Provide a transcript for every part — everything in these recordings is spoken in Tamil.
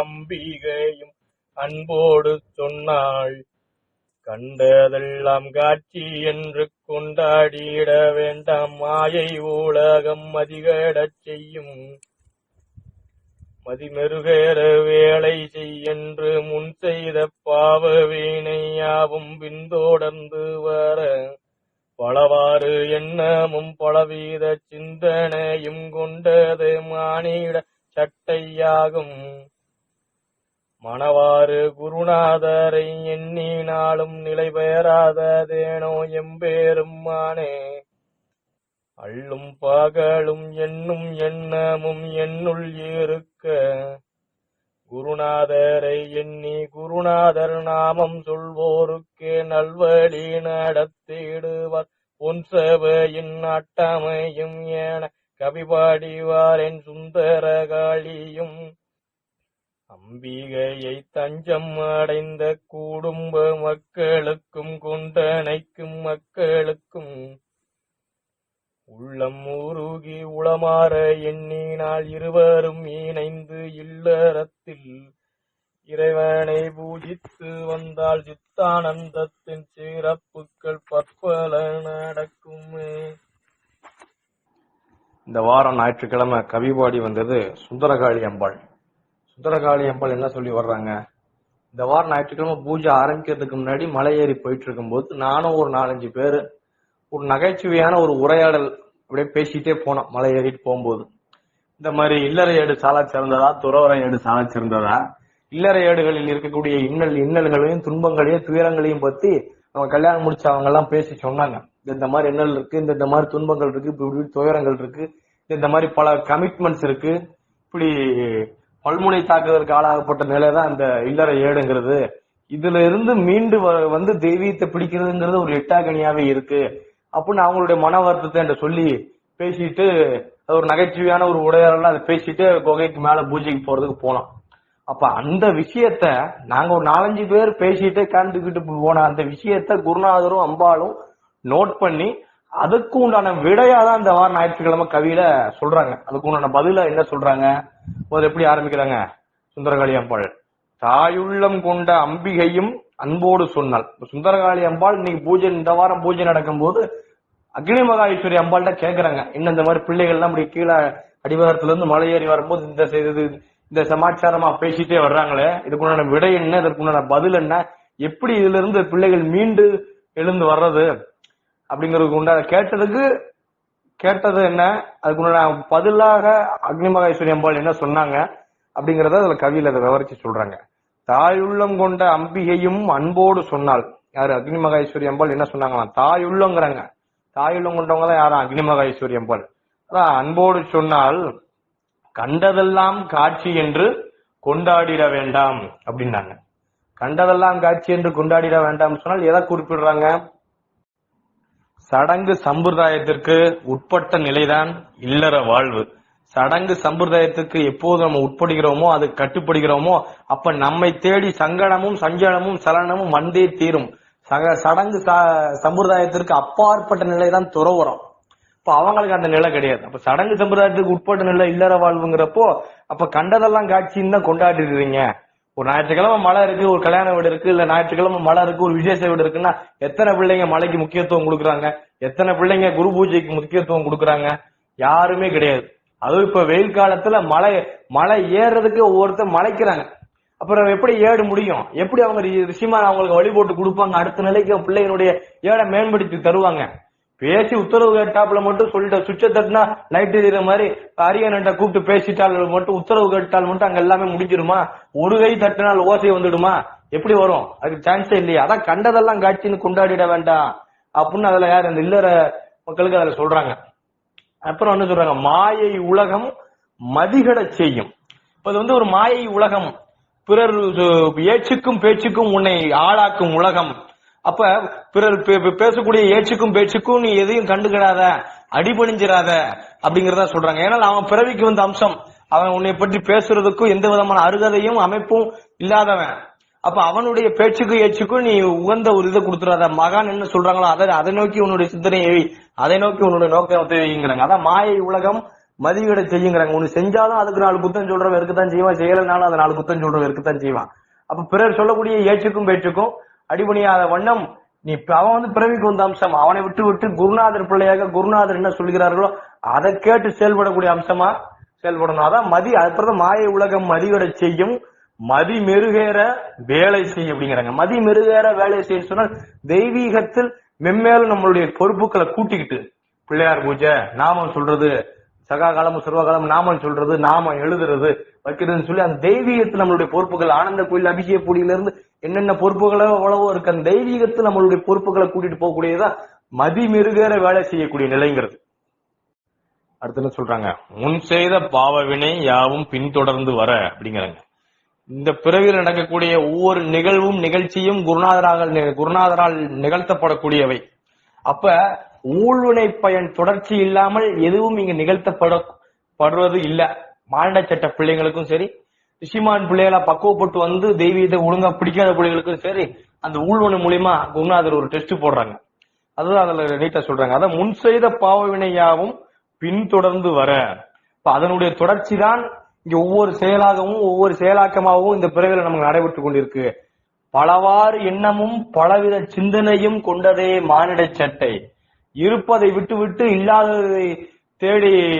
அம்பிகையும் அன்போடு சொன்னாள். கண்டதெல்லாம் காட்சி என்று கொண்டாடிட வேண்டாம். மாயை உலகம் மதிகடச் செய்யும். மதிமெருகேற வேலை செய்யென்று முன் செய்த பாவ வீணையாவும் பின்தொடர்ந்து வர. பலவாறு எண்ணமும் பலவித சிந்தனையும் கொண்டது மானிட சட்டையாகும். மணவாறு குருநாதரை எண்ணினாலும் நிலை பெயராததேனோ எம்பேருமானே அள்ளும் பகலும் எண்ணும் எண்ணமும் என்னுள் இருக்க குருநாதரை எண்ணி குருநாதர் நாமம் சொல்வோருக்கே நல்வழி நடத்திடுவார். பொன் சபையின் அட்டமையும் என கவிபாடிவாரின் சுந்தரகாளியும் அம்பிகையை தஞ்சம் அடைந்த குடும்ப மக்களுக்கும் கொண்டனைக்கும் மக்களுக்கும் உள்ளம் உருகி உளமாற எண்ணினால் இருவரும் இணைந்து இல்லறத்தில் இறைவனை பூஜித்து வந்தால் சித்தானந்தத்தின் சிறப்புகள் பற்பல நடக்குமே. இந்த வாரம் ஞாயிற்றுக்கிழமை கவிபாடி வந்தது சுந்தரகாளி அம்பாள். சுந்தரகாளி அம்பாள் என்ன சொல்லி வர்றாங்க? இந்த வாரம் ஞாயிற்றுக்கிழமை பூஜை ஆரம்பிக்கிறதுக்கு முன்னாடி மலை ஏறி போயிட்டு இருக்கும்போது நானும் ஒரு நாலஞ்சு பேர் ஒரு நகைச்சுவையான ஒரு உரையாடல் அப்படியே பேசிட்டே போனோம் மலை ஏறிட்டு போகும்போது. இந்த மாதிரி இல்லற ஏடு சாலா சிறந்ததா துறவர ஏடு சாலா சிறந்ததா? இல்லற ஏடுகளில் இருக்கக்கூடிய இன்னல் இன்னல்களையும் துன்பங்களையும் துயரங்களையும் பத்தி நம்ம கல்யாணம் முடிச்ச அவங்க எல்லாம் பேசி சொன்னாங்க. இந்த இந்த மாதிரி இன்னல் இருக்கு இந்த இந்த மாதிரி துன்பங்கள் இருக்கு இப்படி இப்படி துயரங்கள் இருக்கு இந்த இந்த மாதிரி பல கமிட்மெண்ட்ஸ் இருக்கு இப்படி பல்முனை தாக்குதலுக்கு ஆளாகப்பட்ட நிலை தான் அந்த இல்லற ஏடுங்கிறது. இதுல இருந்து மீண்டு வந்து தெய்வீகத்தை பிடிக்கிறதுங்கிறது ஒரு எட்டாகனியாவே இருக்கு. அப்படின்னு அவங்களுடைய மன வருத்தத்தை என்கிட்ட சொல்லி பேசிட்டு அது ஒரு நகைச்சுவையான ஒரு உடையாளர்லாம் அதை பேசிட்டு குகைக்கு மேல பூஜைக்கு போறதுக்கு போனோம். அப்ப அந்த விஷயத்த நாங்க ஒரு நாலஞ்சு பேர் பேசிட்டு கண்டுக்கிட்டு போன அந்த விஷயத்த குருநாதரும் அம்பாளும் நோட் பண்ணி அதுக்கு உண்டான விடையா தான் இந்த வாரம் ஞாயிற்றுக்கிழமை கவியில சொல்றாங்க. அதுக்கு உண்டான பதில என்ன சொல்றாங்க? முதல்ல எப்படி ஆரம்பிக்கிறாங்க? சுந்தரகாளி அம்பாள். தாயுள்ளம் கொண்ட அம்பிகையும் அன்போடு சொன்னாள். சுந்தரகாளி அம்பாள் இன்னைக்கு பூஜை இந்த வாரம் பூஜை நடக்கும்போது அக்னி மகாஈஸ்வரி அம்பாள்கிட்ட கேக்குறாங்க. இன்னும் இந்த மாதிரி பிள்ளைகள்லாம் இப்படி கீழே அடிவாரத்துல இருந்து மலை ஏறி வரும்போது இந்த செ- இது இந்த சமாச்சாரமா பேசிட்டே வர்றாங்களே இதுக்குண்டான விடை என்ன? இதற்குண்டான பதில் என்ன? எப்படி இதுல இருந்து பிள்ளைகள் மீண்டு எழுந்து வர்றது? அப்படிங்கறதுக்கு உண்டான கேட்டதுக்கு கேட்டது என்ன? அதுக்குண்டான பதிலாக அக்னிமகேஸ்வரி அம்பாள் என்ன சொன்னாங்க? அப்படிங்கறத அதுல கவியில அதை விவரிச்சு சொல்றாங்க. தாயுள்ளம் கொண்ட அம்பிகையும் அன்போடு சொன்னாள். யாரு? அக்னிமகேஸ்வரி அம்பாள் என்ன சொன்னாங்களாம்? தாயுள்ளங்கிறாங்க. தாயுள்ளம் கொண்டவங்க தான் யாரும் அக்னிமகேஸ்வரி அம்பாள். அதான் அன்போடு சொன்னால் கண்டதெல்லாம் காட்சி என்று கொண்டாடிட வேண்டாம் அப்படின்னாங்க. கண்டதெல்லாம் காட்சி என்று கொண்டாடிட வேண்டாம் சொன்னால் எதை குறிப்பிடுறாங்க? சடங்கு சம்பிரதாயத்திற்கு உட்பட்ட நிலைதான் இல்லற வாழ்வு. சடங்கு சம்பிரதாயத்துக்கு எப்போது நம்ம உட்படுகிறோமோ அது கட்டுப்படுகிறோமோ அப்ப நம்மை தேடி சங்கடமும் சஞ்சலமும் சலனமும் வந்தே தீரும். சக சடங்கு ச- சம்பிரதாயத்திற்கு அப்பாற்பட்ட நிலைதான் துறவுறோம். இப்ப அவங்களுக்கு அந்த நிலை கிடையாது. அப்ப சடங்கு சம்பிரதாயத்துக்கு உட்பட்ட நிலை இல்லற வாழ்வுங்கிறப்போ அப்ப கண்டதெல்லாம் காட்சின்னு தான் கொண்டாடிடுறீங்க ஒரு ஞாயிற்றுக்கிழமை மழை இருக்கு ஒரு கல்யாண வீடு இருக்கு இல்ல ஞாயிற்றுக்கிழமை மழை இருக்கு ஒரு விசேஷ வீடு இருக்குன்னா எத்தனை பிள்ளைங்க மலைக்கு முக்கியத்துவம் கொடுக்குறாங்க? எத்தனை பிள்ளைங்க குரு பூஜைக்கு முக்கியத்துவம் கொடுக்குறாங்க? யாருமே கிடையாது. அதுவும் இப்ப வெயில் காலத்துல மலை மலை ஏறுறதுக்கு ஒவ்வொருத்தர் மலைக்கிறாங்க. அப்புறம் எப்படி ஏடு முடியும்? எப்படி அவங்க ரி- அவங்களுக்கு வழி போட்டு கொடுப்பாங்க? அடுத்த நிலைக்கு பிள்ளைகளுடைய ஏடை மேம்படுத்தி தருவாங்க. பேசி உத்தரவு கேட்டாப்புல மட்டும் சொல்லிட்டு சுவிட்ச தட்டினா லைட் எரியுற மாதிரி அரியன்ட்ட கூப்பிட்டு பேசிட்டால் மட்டும் உத்தரவு கேட்டால் மட்டும் அங்க எல்லாமே முடிஞ்சிருமா? ஒரு கை தட்டினால் ஓசை வந்துடுமா? எப்படி வரும்? அதுக்கு சான்ஸே இல்லையா. அதான் கண்டதெல்லாம் காட்சின்னு கொண்டாடிட வேண்டாம். அப்படின்னு அதுல யார் அந்த இல்லற மக்களுக்கு அதுல சொல்றாங்க. அப்புறம் என்ன சொல்றாங்க? மாயை உலகம் மதிகட செய்யும். இப்ப இது வந்து ஒரு மாயை உலகம். பிறர் ஏச்சுக்கும் பேச்சுக்கும் உன்னை ஆளாக்கும் உலகம். அப்ப பிறர் பே- பேசக்கூடிய ஏச்சுக்கும் பேச்சுக்கும் நீ எதையும் கண்டுக்கிடாத அடிபணிஞ்சிடாத அப்படிங்கறத சொல்றாங்க. ஏன்னா அவன் பிறவிக்கு வந்த அம்சம். அவன் உன்னை பற்றி பேசுறதுக்கும் எந்த விதமான அருகதையும் அமைப்பும் இல்லாதவன். அப்ப அவனுடைய பேச்சுக்கும் ஏச்சுக்கும் நீ உகந்த ஒரு இதை கொடுத்துறாத. மகான் என்ன சொல்றாங்களோ அதை அதை நோக்கி உன்னுடைய சிந்தனையை அதை நோக்கி உன்னுடைய நோக்கத்தை வைங்கிறாங்க அதான் மாயை உலகம் மதிகடை செய்யுங்கிறாங்க. ஒண்ணு செஞ்சாலும் அதுக்கு நாலு குத்தம் சொல்றவன் இருக்குதான் செய்வான். செய்யலைனாலும் அதை நாலு குத்தம் சொல்றவன் இருக்குதான் செய்வான். அப்ப பிறர் சொல்லக்கூடிய ஏச்சுக்கும் பேச்சுக்கும் அடிபணியாத வண்ணம் நீ அவன் வந்து பிறவிக்கு வந்த அம்சம் அவனை விட்டு விட்டு குருநாதர் பிள்ளையாக குருநாதர் என்ன சொல்கிறார்களோ அதை கேட்டு செயல்படக்கூடிய அம்சமா? செயல்படணும். அதான் மதி அதுக்கப்புறம் மாய உலகம் மதிவிட செய்யும். மதி மெருகேற வேலை செய்யும் அப்படிங்கிறாங்க. மதி மெருகேற வேலை செய்ய சொன்னால் தெய்வீகத்தில் மென்மேலும் நம்மளுடைய பொறுப்புகளை கூட்டிக்கிட்டு பிள்ளையார் பூஜை நாமம் சொல்றது சகா காலம் சர்வகாலம் நாமம் சொல்றது நாமம் எழுதுறது வைக்கிறதுன்னு சொல்லி அந்த தெய்வீகத்தில் நம்மளுடைய பொறுப்புகள் ஆனந்த கோயில் அபிஷேக பூடியில இருந்து என்னென்ன பொறுப்புகளோ அவ்வளவோ இருக்கு அந்த தெய்வீகத்தில் நம்மளுடைய பொறுப்புகளை கூட்டிட்டு போகக்கூடியதான் மதி மெருகேற வேலை செய்யக்கூடிய நிலைங்கிறது. அடுத்து என்ன சொல்றாங்க? முன் செய்த பாவ வினை யாவும் பின்தொடர்ந்து வர அப்படிங்கிறாங்க. இந்த பிறவியில் நடக்கக்கூடிய ஒவ்வொரு நிகழ்வும் நிகழ்ச்சியும் குருநாதராக குருநாதரால் நிகழ்த்தப்படக்கூடியவை. அப்ப ஊழ்வினை பயன் தொடர்ச்சி இல்லாமல் எதுவும் இங்க நிகழ்த்தப்படப்படுவது இல்ல. மானிட சட்ட பிள்ளைங்களுக்கும் சரி ரிஷிமான் பிள்ளைகளா பக்குவப்பட்டு வந்து தெய்வீகத்தை ஒழுங்கா பிடிக்காத பிள்ளைகளுக்கும் சரி அந்த ஊழ்வனை மூலியமா குருநாதர் ஒரு டெஸ்ட் போடுறாங்க. அதுதான் அதுல நீட்டா சொல்றாங்க. அதான் முன் செய்த பாவ வினையாவும் பின்தொடர்ந்து வர. இப்ப அதனுடைய தொடர்ச்சி தான் இங்க ஒவ்வொரு செயலாகவும் ஒவ்வொரு செயலாக்கமாகவும் இந்த பிறவில நமக்கு நடைபெற்று கொண்டிருக்கு. பலவாறு எண்ணமும் பலவித சிந்தனையும் கொண்டதே மானிட சட்டை. இருப்பதை விட்டு விட்டு இல்லாததை தேடி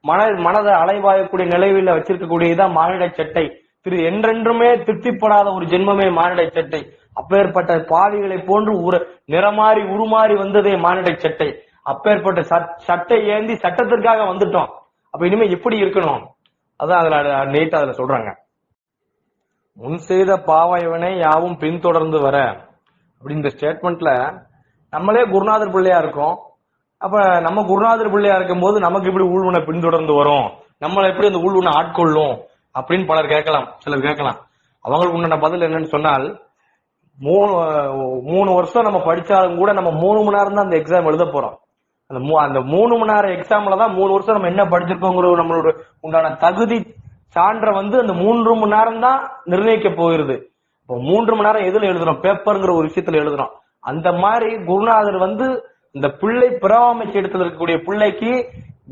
மன மனதை அலைவாயக்கூடிய நிலையில வச்சிருக்கக்கூடியதான் மானிட சட்டை. திரு என்றென்றுமே திருப்திப்படாத ஒரு ஜென்மமே மானிட சட்டை. அப்பேற்பட்ட பாவிகளை போன்று உரு நிறமாறி உருமாறி வந்ததே மானிட சட்டை. அப்பேற்பட்ட சட்- சட்டை ஏந்தி சட்டத்திற்காக வந்துட்டோம். அப்ப இனிமே எப்படி இருக்கணும். அதான் அதுல நீட்டா அதுல சொல்றாங்க. முன் செய்த பாவயவனை யாவும் பின்தொடர்ந்து வர. அப்படி இந்த ஸ்டேட்மெண்ட்ல நம்மளே குருநாதர் பிள்ளையா இருக்கோம். அப்ப நம்ம குருநாதர் பிள்ளையா இருக்கும் போது நமக்கு இப்படி ஊழ்வனை பின்தொடர்ந்து வரும். நம்மளை எப்படி அந்த ஊழ்வனை ஆட்கொள்ளும் அப்படின்னு பலர் கேட்கலாம் சிலர் கேட்கலாம். அவங்களுக்கு உண்டான பதில் என்னன்னு சொன்னால் மூணு மூணு வருஷம் நம்ம படிச்சாலும் கூட நம்ம மூணு மணி நேரம் தான் அந்த எக்ஸாம் எழுத போறோம். அந்த மூ- அந்த மூணு மணி நேரம் எக்ஸாம்ல தான் மூணு வருஷம் நம்ம என்ன படிச்சிருக்கோங்கிற நம்மளோட உண்டான தகுதி சான்றை வந்து அந்த மூன்று மணி நேரம் தான் நிர்ணயிக்க போகிறது. இப்போ மூன்று மணி நேரம் எதுல எழுதுறோம்? பேப்பர்ங்கிற ஒரு விஷயத்துல எழுதுறோம். அந்த மாதிரி குருநாதர் வந்து இந்த பிள்ளை பிறவாமைச்சு இடத்துல இருக்கக்கூடிய பிள்ளைக்கு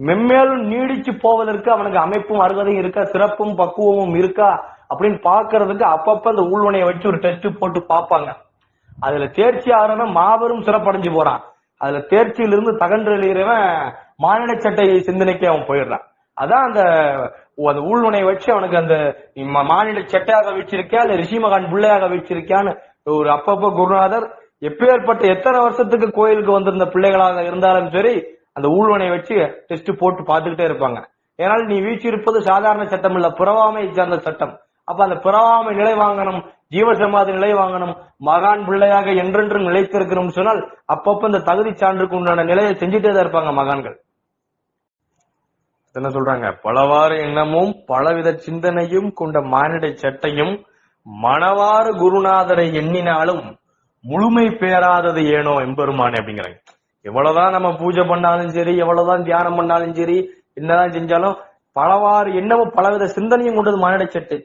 மென்மேலும் நீடிச்சு போவதற்கு அவனுக்கு அமைப்பும் அருகதையும் இருக்கா? சிறப்பும் பக்குவமும் இருக்கா? அப்படின்னு பாக்குறதுக்கு அப்பப்ப அந்த ஊழ்வனையை வச்சு ஒரு டெஸ்ட் போட்டு பார்ப்பாங்க. அதுல தேர்ச்சி ஆகிறவன் மாபெரும் சிறப்படைஞ்சு போறான். அதுல தேர்ச்சியிலிருந்து தகன்று எழுகிறவன் மானிட சட்டை சிந்தனைக்கு அவன் போயிடுறான். அதான் அந்த அந்த ஊழ்வனை வச்சு அவனுக்கு அந்த மாநில சட்டையாக வச்சிருக்கா இல்ல ரிஷிமகான் பிள்ளையாக வச்சிருக்கியான்னு ஒரு அப்பப்ப குருநாதர் எப்பேற்பட்ட எத்தனை வருஷத்துக்கு கோயிலுக்கு வந்திருந்த பிள்ளைகளாக இருந்தாலும் சரி அந்த ஊழ்வனை வச்சு டெஸ்ட் போட்டு பார்த்துக்கிட்டே இருப்பாங்க. ஏனால் நீ வீச்சிருப்பது சாதாரண சட்டம் இல்ல புறவாமை சார்ந்த சட்டம். அப்ப அந்த புறவாமை நிலை வாங்கணும் ஜீவசமாதி நிலை வாங்கணும் மகான் பிள்ளையாக என்றென்றும் நிலைத்திருக்கணும்னு சொன்னால் அப்பப்ப இந்த தகுதி சான்றுக்கு உண்டான நிலையை செஞ்சுட்டே தான் இருப்பாங்க மகான்கள். என்ன சொல்றாங்க? பலவாறு எண்ணமும் பலவித சிந்தனையும் கொண்ட மானிட சட்டையும் மணவாறு குருநாதரை எண்ணினாலும் முழுமை பெறாதது ஏனோ எம்பெருமானே அப்படிங்கிறாங்க. எவ்வளவுதான் நம்ம பூஜை பண்ணாலும் சரி எவ்வளவுதான் தியானம் பண்ணாலும் சரி என்னதான் செஞ்சாலும் பலவாறு என்னவோ பலவித சிந்தனையும் கொண்டது மானிட சட்டை.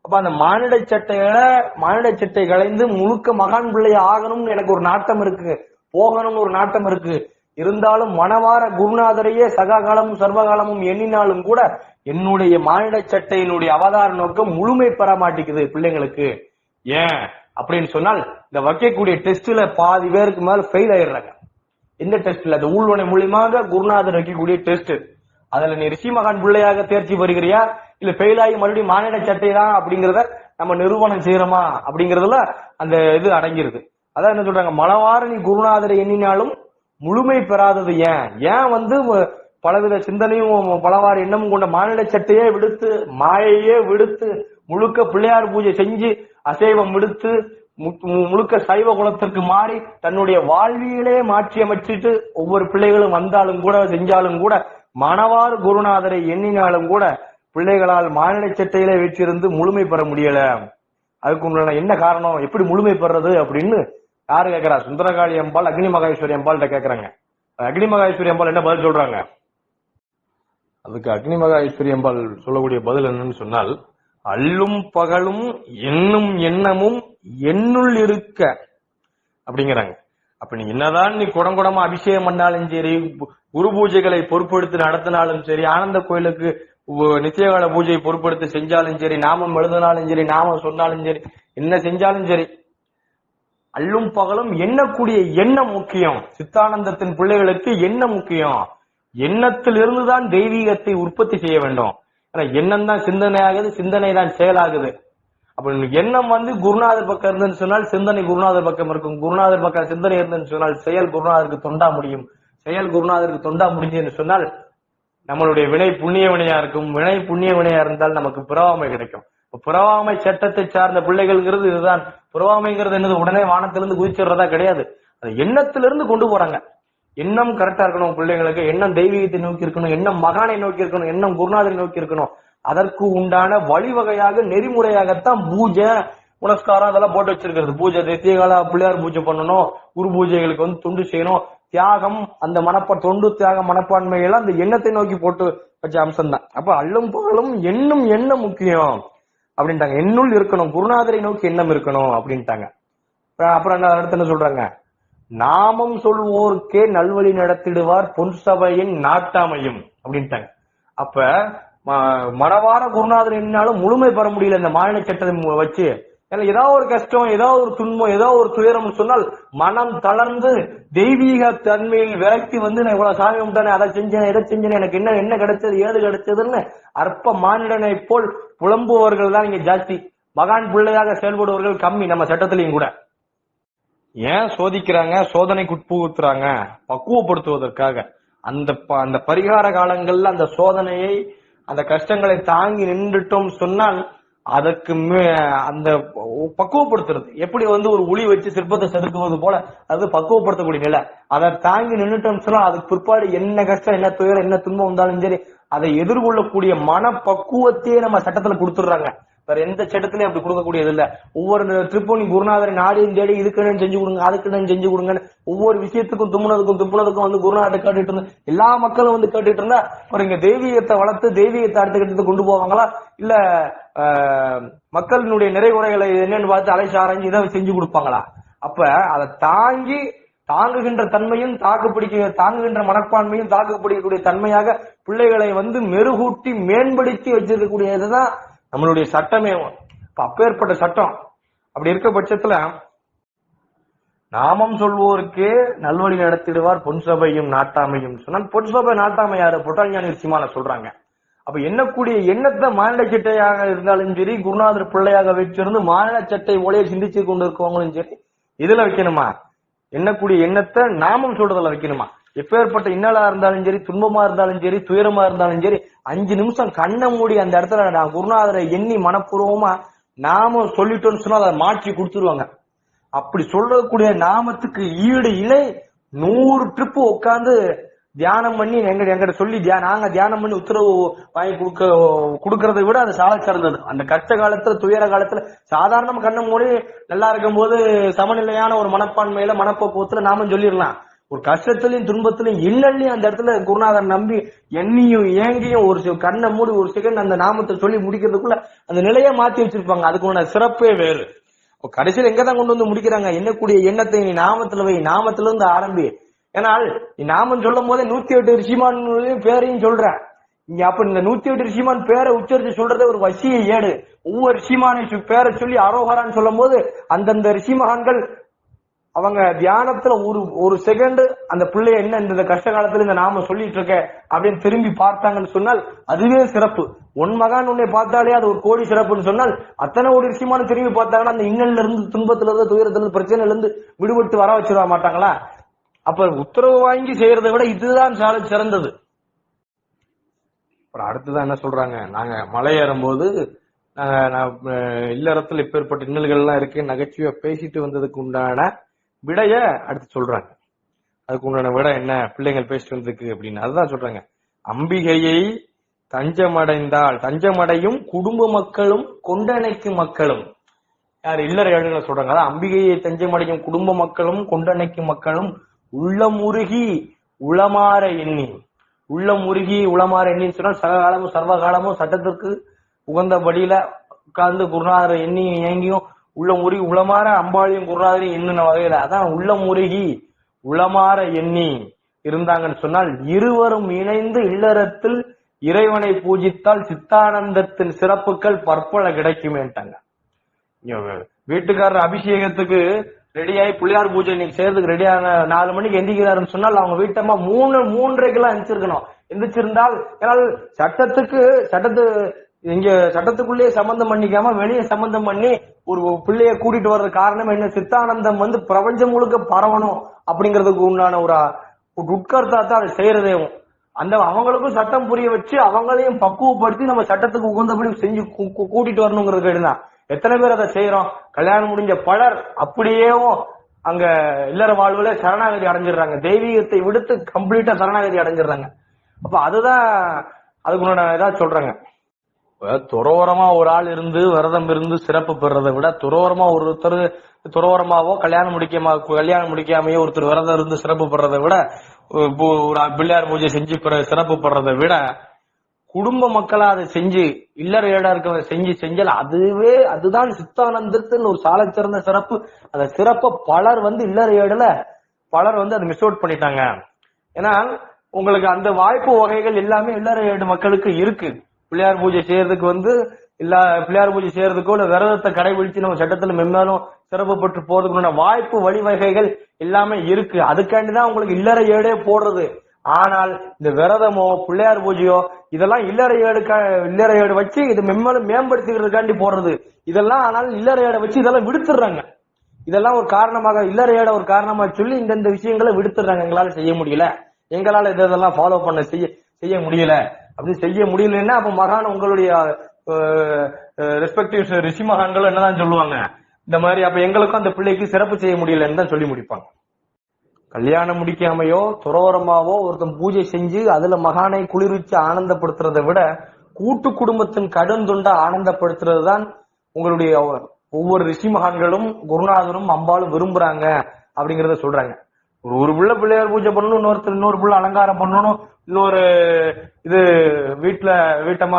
அப்ப அந்த மானிட சட்டைகளை மானிட சட்டை கலைந்து முழுக்க மகான் பிள்ளை ஆகணும்னு எனக்கு ஒரு நாட்டம் இருக்கு போகணும்னு ஒரு நாட்டம் இருக்கு. இருந்தாலும் மனவார குருநாதரையே சகாகாலமும் சர்வகாலமும் எண்ணினாலும் கூட என்னுடைய மானிட சட்டையினுடைய அவதார நோக்கம் முழுமை பெற மாட்டேங்குது பிள்ளைங்களுக்கு. ஏன்? அப்படின்னு சொன்னால் இந்த வைக்கக்கூடிய டெஸ்ட்ல பாதி பேருக்கு மேல ஃபெயில் ஆயிடுறாங்க. எந்த டெஸ்ட்ல அந்த ஊழ்வனை மூலியமாக குருநாதர் வைக்கக்கூடிய டெஸ்ட் அதுல நீ ரிஷி மகான் பிள்ளையாக தேர்ச்சி பெறுகிறியா? இல்ல ஃபெயில் ஆகி மறுபடியும் மாநில சட்டை தான் அப்படிங்கறத நம்ம நிறுவனம் செய்யறோமா? அப்படிங்கறதுல அந்த இது அடங்கிருது. அதான் என்ன சொல்றாங்க மலவாறு நீ குருநாதரை எண்ணினாலும் முழுமை பெறாதது ஏன்? ஏன் வந்து பலவித சிந்தனையும் பலவாறு எண்ணமும் கொண்ட மாநில சட்டையே விடுத்து மாயையே விடுத்து முழுக்க பிள்ளையார் பூஜை செஞ்சு அசைவம் விடுத்து மு- முழுக்க சைவ குலத்திற்கு மாறி தன்னுடைய வாழ்வியலே மாற்றி அமைச்சிட்டு ஒவ்வொரு பிள்ளைகளும் வந்தாலும் கூட செஞ்சாலும் கூட மணவாறு குருநாதரை எண்ணினாலும் கூட பிள்ளைகளால் மாநில சட்டையிலே வச்சிருந்து முழுமை பெற முடியல. அதுக்கு உண்டான என்ன காரணம்? எப்படி முழுமை பெறது அப்படின்னு யாரு கேக்குறா சுந்தரகாளி அம்பாள் அக்னி மகேஸ்வரி அம்பாள்கிட்ட கேக்குறாங்க அக்னி மகேஸ்வரி அம்பாள் என்ன பதில் சொல்றாங்க? அதுக்கு அக்னி மகேஸ்வரி அம்பாள் சொல்லக்கூடிய பதில் என்னன்னு சொன்னால் அல்லும் பகலும் எண்ணும் எண்ணமும் என்னுள் இருக்க அப்படிங்கிறாங்க. அப்ப நீ என்னதான் நீ குடங்குடமா அபிஷேகம் பண்ணாலும் சரி குரு பூஜைகளை பொறுப்படுத்தி நடத்தினாலும் சரி ஆனந்த கோயிலுக்கு நித்தியகால பூஜையை பொறுப்படுத்தி செஞ்சாலும் சரி நாமம் எழுதினாலும் சரி நாமம் சொன்னாலும் சரி என்ன செஞ்சாலும் சரி. அல்லும் பகலும் எண்ணக்கூடிய எண்ணம் முக்கியம். சித்தானந்தத்தின் பிள்ளைகளுக்கு எண்ணம் முக்கியம். எண்ணத்திலிருந்து தான் தெய்வீகத்தை உற்பத்தி செய்ய வேண்டும். ஆனா எண்ணம் தான் சிந்தனை ஆகுது சிந்தனை தான் செயலாகுது. அப்ப எண்ணம் வந்து குருநாதர் பக்கம் இருந்துன்னு சொன்னால் சிந்தனை குருநாதர் பக்கம் இருக்கும். குருநாதர் பக்கம் சிந்தனை இருந்துன்னு சொன்னால் செயல் குருநாதருக்கு தொண்டா முடியும். செயல் குருநாதருக்கு தொண்டா முடிஞ்சதுன்னு சொன்னால் நம்மளுடைய வினை புண்ணிய வினையா இருக்கும். வினை புண்ணிய வினையா இருந்தால் நமக்கு பிறவாமை கிடைக்கும். புறவாமை சட்டத்தை சார்ந்த பிள்ளைகள்ங்கிறது இதுதான். புறவாமைங்கிறது என்னது? உடனே வானத்திலிருந்து குதிச்சிடுறதா கிடையாது. அது எண்ணத்திலிருந்து கொண்டு போறாங்க. எண்ணம் கரெக்டா இருக்கணும் பிள்ளைங்களுக்கு எண்ணம் தெய்வீகத்தை நோக்கி இருக்கணும் எண்ணம் மகானை நோக்கி இருக்கணும் எண்ணம் குருநாதரை நோக்கி இருக்கணும். அதற்கு உண்டான வழிவகையாக நெறிமுறையாகத்தான் பூஜை புனஸ்காரம் அதெல்லாம் போட்டு வச்சிருக்கிறது. பூஜை நித்தியகால பிள்ளையார் பூஜை பண்ணணும் குரு பூஜைகளுக்கு வந்து தொண்டு செய்யணும். தியாகம் அந்த மனப்ப தொண்டு தியாக மனப்பான்மையெல்லாம் அந்த எண்ணத்தை நோக்கி போட்டு வச்ச அம்சம் தான் அப்ப அள்ளும் பகலும் எண்ணும் எண்ணம் முக்கியம்? அப்படின்ட்டாங்க. எண்ணுள் இருக்கணும் குருநாதரை நோக்கி எண்ணம் இருக்கணும் அப்படின்ட்டாங்க. அப்புறம் அப்புறம் என்ன அடுத்து என்ன சொல்றாங்க? நாமம் சொல்வோருக்கே நல்வழி நடத்திடுவார் பொன் சபையின் நாட்டாமையும் அப்படின்ட்டாங்க. அப்ப ம- மனவார குருநாதர் என்னாலும் முழுமை பெற முடியல இந்த மாநில சட்டத்தை வச்சு. ஏன்னா ஏதாவது ஒரு கஷ்டம் ஏதாவது ஒரு துன்பம் ஏதாவது ஒரு துயரம் சொன்னால் மனம் தளர்ந்து தெய்வீக தன்மையில் விரக்தி வந்து நான் இவ்வளவு சாமி கும்பிட்டேனே அதை செஞ்சேன் எதை செஞ்சேன் எனக்கு என்ன என்ன கிடைச்சது ஏது கிடைச்சதுன்னு அற்ப மானிடனை போல் புலம்புவர்கள் தான் இங்க ஜாஸ்தி. மகான் பிள்ளையாக செயல்படுவர்கள் கம்மி நம்ம சட்டத்திலையும் கூட. ஏன் சோதிக்கிறாங்க? சோதனைக்கு உட்புகுத்துறாங்க பக்குவப்படுத்துவதற்காக. அந்த ப- அந்த பரிகார காலங்கள்ல அந்த சோதனையை அந்த கஷ்டங்களை தாங்கி நின்றுட்டோம் சொன்னால் அதற்கு மே- அந்த பக்குவப்படுத்துறது. எப்படி வந்து ஒரு உளி வச்சு சிற்பத்தை செதுக்குவது போல அது பக்குவப்படுத்தக்கூடிய நிலை. அதை தாங்கி நின்றுட்டோம் சொன்னா அதுக்கு பிற்பாடு என்ன கஷ்டம் என்ன துயரம் என்ன துன்பம் வந்தாலும் சரி அதை எதிர்கொள்ளக்கூடிய மன பக்குவத்தையே நம்ம சட்டத்துல கொடுத்துடுறாங்க. வேற எந்த சட்டத்திலையும் அப்படி கொடுக்கக்கூடியது இல்ல ஒவ்வொரு ட்ரிப்பும் நீ குருநாதரை நாடியும் தேடி இதுக்குன்னு செஞ்சு கொடுங்க அதுக்குன்னு செஞ்சு கொடுங்கன்னு ஒவ்வொரு விஷயத்துக்கும் தும்முனதுக்கும் துப்புனதுக்கும் வந்து குருநாதரை கேட்டுட்டு இருந்தா எல்லா மக்களும் வந்து கேட்டுட்டு இருந்தா அப்புறம் இங்க தெய்வீகத்தை வளர்த்து தெய்வீகத்தை அடுத்த கட்டத்துக்கு கொண்டு போவாங்களா? இல்ல ஆஹ், மக்களினுடைய நிறைவுரைகளை என்னன்னு பார்த்து அலைச்சு ஆராய்ஞ்சு இதை செஞ்சு கொடுப்பாங்களா? அப்ப அதை தாங்கி தாங்குகின்ற தன்மையும் தாக்கு பிடிக்க தாங்குகின்ற மனப்பான்மையும் தாக்கு பிடிக்கக்கூடிய தன்மையாக பிள்ளைகளை வந்து மெருகூட்டி மேம்படுத்தி வச்சிருக்கக்கூடியதுதான் நம்மளுடைய சட்டமே அப்பேற்பட்ட சட்டம். அப்படி இருக்க பட்சத்துல நாமம் சொல்வோருக்கே நல்வழி நடத்திடுவார் பொன் சபையும் நாட்டாமையும். சொன்னால் பொன் சபை நாட்டாமை யாரு? புட்டாஞ்சானி சிமான சொல்றாங்க. அப்ப எண்ணக்கூடிய எண்ணத்தை மாநில சட்டையாக இருந்தாலும் சரி குருநாதர் பிள்ளையாக வச்சிருந்து மாநில சட்டை ஒளியை சிந்திச்சு கொண்டு இருக்கவங்களும் சரி இதுல வைக்கணுமா? எண்ணக்கூடிய எண்ணத்தை நாமம் சொல்றதுல வைக்கணுமா? எப்பேற்பட்ட இன்னலா இருந்தாலும் சரி துன்பமா இருந்தாலும் சரி துயரமா இருந்தாலும் சரி அஞ்சு நிமிஷம் கண்ணை மூடி அந்த இடத்துல நான் குருநாதரை எண்ணி மனப்பூர்வமா நாம சொல்லிட்டோம்னு சொன்னா அதை மாற்றி கொடுத்துருவாங்க. அப்படி சொல்றக்கூடிய நாமத்துக்கு ஈடு இணை நூறு ட்ரிப்பு உட்காந்து தியானம் பண்ணி எங்க எங்கிட்ட சொல்லி தியா நாங்க தியானம் பண்ணி உத்தரவு வாங்கி கொடுக்க கொடுக்கறத விட அது சாலை சிறந்தது. அந்த கஷ்ட காலத்துல துயர காலத்துல சாதாரண கண்ணை மூடி நல்லா இருக்கும் போது சமநிலையான ஒரு மனப்பான்மையில மனப்பக்குவத்துல நாம சொல்லிடலாம். ஒரு கஷ்டத்திலையும் துன்பத்திலையும் இன்னல்லையும் அந்த இடத்துல குருநாதர் நம்பி எண்ணியும் ஏங்கியும் ஒரு கண்ணை மூடி ஒரு செகண்ட் அந்த நாமத்தை சொல்லி முடிக்கிறதுக்குள்ள அந்த நிலையை மாத்தி வச்சிருப்பாங்க. அதுக்குள்ள சிறப்பே வேறு. கடைசியில் எங்க எங்கதான் கொண்டு வந்து முடிக்கிறாங்க? எண்ணக்கூடிய எண்ணத்தை நீ நாமத்துல வை. நாமத்துல இருந்து ஆரம்பி. ஏனால் நீ நாமம் சொல்லும் போதே நூத்தி எட்டு ரிஷிமான் பேரையும் சொல்ற இங்க அப்ப இந்த நூத்தி எட்டு ரிஷிமான் பேரை உச்சரிச்சு சொல்றதே ஒரு வசிய ஏடு. ஒவ்வொரு ரிஷிமானை பேரை சொல்லி அரோகரான்னு சொல்லும் போது அந்தந்த ரிஷிமகான்கள் அவங்க தியானத்துல ஒரு ஒரு செகண்ட் அந்த பிள்ளைய என்ன இந்த கஷ்ட காலத்துல இந்த நாம சொல்லிட்டு இருக்க அப்படின்னு திரும்பி பார்த்தாங்கன்னு சொன்னால் அதுவே சிறப்பு. உன் மகான் உன்னை பார்த்தாலே அது ஒரு கோடி சிறப்புன்னு சொன்னால் அத்தனை ஒரு விஷயமான திரும்பி பார்த்தாங்கன்னா அந்த இன்னல்ல இருந்து துன்பத்துல இருந்து துயரத்துல இருந்து பிரச்சனையில இருந்து விடுபட்டு வர வச்சிட மாட்டாங்களா? அப்ப உத்தரவு வாங்கி செய்யறதை விட இதுதான் சிறந்தது. அப்புறம் அடுத்துதான் என்ன சொல்றாங்க? நாங்க மலை ஏறும்போது நாங்க நான், இல்லறத்துல இப்பேற்பட்ட இன்னல்கள் எல்லாம் இருக்கு. நகைச்சுவை பேசிட்டு வந்ததுக்கு உண்டான விடைய அடுத்து சொல்றாங்க. அதுக்கு உண்டான விட என்ன? பிள்ளைங்கள் பேசிட்டு வந்திருக்கு அப்படின்னு. அதுதான் சொல்றாங்க. அம்பிகையை தஞ்சமடைந்தால் தஞ்சமடையும் குடும்ப மக்களும் கொண்டணைக்கும் மக்களும். யார்? இல்லற ஏழுகளை சொல்றாங்க. அதான் அம்பிகையை தஞ்சமடையும் குடும்ப மக்களும் கொண்டணைக்கும் மக்களும் உள்ளமுருகி உளமாற எண்ணி. உள்ளமுருகி உளமாற எண்ணின்னு சொன்னால் சககாலமும் சர்வகாலமும் சட்டத்திற்கு உகந்தபடியில உட்கார்ந்து குருநாதர் எண்ணியும் ஏங்கியும் உள்ள முருகி உளமாற அம்பாளையும் குருநாதரையும் என்னென்ன வகையில அதான் உள்ள முருகி உளமாற எண்ணி இருந்தாங்கன்னு சொன்னால் இருவரும் இணைந்து இல்லறத்தில் இறைவனை பூஜித்தால் சித்தானந்தத்தின் சிறப்புகள் பற்பல கிடைக்குமேட்டாங்க வீட்டுக்காரர் அபிஷேகத்துக்கு ரெடியாகி புள்ளியார் பூஜை இன்னைக்கு செய்யறதுக்கு ரெடியான நாலு மணிக்கு எந்திக்கிறாருன்னு சொன்னால் அவங்க வீட்டம்மா மூணு மூன்றரைக்கெல்லாம் எந்திரிச்சிருக்கணும். எந்திரிச்சிருந்தால் ஏன்னால் சட்டத்துக்கு சட்டத்து இங்க சட்டத்துக்குள்ளேயே சம்பந்தம் பண்ணிக்காம வெளியே சம்பந்தம் பண்ணி ஒரு பிள்ளைய கூட்டிட்டு வர்றது காரணம் என்ன? சித்தானந்தம் வந்து பிரபஞ்சம் முழுக்க பரவணும் அப்படிங்கிறதுக்கு உண்டான ஒரு உட்கர்த்தா தான் அதை செய்யறதேவும் அந்த அவங்களுக்கும் சட்டம் புரிய வச்சு அவங்களையும் பக்குவப்படுத்தி நம்ம சட்டத்துக்கு உகந்தபடி செஞ்சு கூட்டிட்டு வரணுங்கிறது தான். எத்தனை பேர் அதை செய்யறோம் கல்யாணம் முடிஞ்ச பலர் அப்படியேவும் அங்க இல்லற வாழ்வுல சரணாகதி அடைஞ்சிடுறாங்க. தெய்வீகத்தை விடுத்து கம்ப்ளீட்டா சரணாகதி அடைஞ்சிடுறாங்க. அப்ப அதுதான் அதுக்கு உண்டான ஏதாவது சொல்றாங்க. இப்ப துறவரமா ஒரு ஆள் இருந்து விரதம் இருந்து சிறப்பு பெறதை விட துறவரமா ஒருத்தர் துறவரமாவோ கல்யாணம் முடிக்காம கல்யாணம் முடிக்காமையோ ஒருத்தர் விரதம் இருந்து சிறப்பு பெறதை விட ஒரு பூ- ஒரு பிள்ளையார் பூஜை செஞ்சு சிறப்பு பெறதை விட குடும்ப மக்களா அதை செஞ்சு இல்லற ஏடா இருக்கவங்க செஞ்சு செஞ்சால் அதுவே அதுதான் சித்தானந்தத்தின் ஒரு சாலை சிறந்த சிறப்பு. அந்த சிறப்பை பலர் வந்து இல்லற ஏடல பலர் வந்து அதை மிஸ் அவுட் பண்ணிட்டாங்க. ஏன்னா உங்களுக்கு அந்த வாய்ப்பு வகைகள் எல்லாமே இல்லற ஏடு மக்களுக்கு இருக்கு. பிள்ளையார் பூஜை செய்யறதுக்கு வந்து இல்ல பிள்ளையார் பூஜை செய்யறதுக்கோ இல்ல விரதத்தை கடைபிடிச்சு நம்ம சட்டத்துல மென்மேலும் சிறப்பு பெற்று போறதுக்குள்ள வாய்ப்பு வழிவகைகள் எல்லாமே இருக்கு. அதுக்காண்டி தான் உங்களுக்கு இல்லற ஏடே போடுறது. ஆனால் இந்த விரதமோ பிள்ளையார் பூஜையோ இதெல்லாம் இல்லற ஏடுக்கா இல்லற ஏடு வச்சு இது மென்மேலும் மேம்படுத்திக்கிறதுக்காண்டி போடுறது. இதெல்லாம் ஆனால் இல்லற ஏடை வச்சு இதெல்லாம் விடுத்துடுறாங்க இதெல்லாம் ஒரு காரணமாக இல்லற ஏட ஒரு காரணமா சொல்லி இந்த இந்த விஷயங்களை விடுத்துடுறாங்க எங்களால செய்ய முடியல. எங்களால இதை இதெல்லாம் ஃபாலோ பண்ண செய்ய செய்ய முடியல. அப்படி செய்ய முடியலன்னா அப்ப மகான் உங்களுடைய ரெஸ்பெக்டிவ் ரிஷி மகான்கள் என்னதான் சொல்லுவாங்க? இந்த மாதிரி அப்ப எங்களுக்கும் அந்த பிள்ளைக்கு சிறப்பு செய்ய முடியலன்னு தான் சொல்லி முடிப்பாங்க. கல்யாணம் முடிக்காமையோ துறவரமாவோ ஒருத்தன் பூஜை செஞ்சு அதுல மகானை குளிர்விச்சு ஆனந்தப்படுத்துறதை விட கூட்டு குடும்பத்தின் கடுந்துண்டா ஆனந்தப்படுத்துறது தான் உங்களுடைய ஒவ்வொரு ரிஷி மகான்களும் குருநாதரும் அம்பாலும் விரும்புறாங்க அப்படிங்கறத சொல்றாங்க. ஒரு ஒரு பிள்ளை பிள்ளையார் பூஜை பண்ணணும் இன்னொருத்தர் இன்னொரு பிள்ளை அலங்காரம் பண்ணணும் இன்னொரு இது வீட்டுல வீட்டம்மா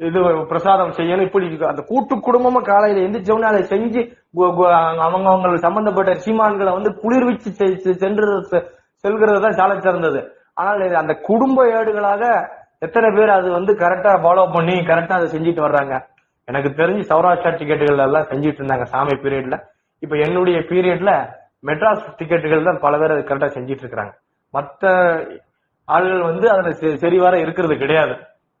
இது பிரசாதம் செய்யணும் இப்படி அந்த கூட்டு குடும்பமா காலையில எந்திரிச்சவனே அதை செஞ்சு கு- அவங்க சம்பந்தப்பட்ட சீமான்களை வந்து குளிர்விச்சு செ- சென்று செல்கிறது தான் சாலை சிறந்தது. ஆனால் அந்த குடும்ப ஏடுகளாக எத்தனை பேர் அது வந்து கரெக்டா ஃபாலோ பண்ணி கரெக்டா அதை செஞ்சுட்டு வர்றாங்க. எனக்கு தெரிஞ்சு சௌராஷ்டிரா டிக்கெட்டுகள் எல்லாம் செஞ்சுட்டு இருந்தாங்க சாமி பீரியட்ல இப்ப என்னுடைய பீரியட்ல மெட்ராஸ் டிக்கெட்டுகள் தான் பல பேர் அது கரெக்டா செஞ்சிட்டு இருக்கிறாங்க மத்த ஆள்கள் வந்து அதுல செ- சரிவர இருக்கிறது கிடையாது.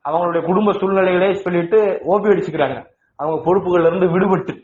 அவங்களுடைய குடும்ப சூழ்நிலைகளே சொல்லிட்டு ஓபி அடிச்சுக்கிறாங்க. அவங்க பொறுப்புகள்ல இருந்து விடுபட்டு.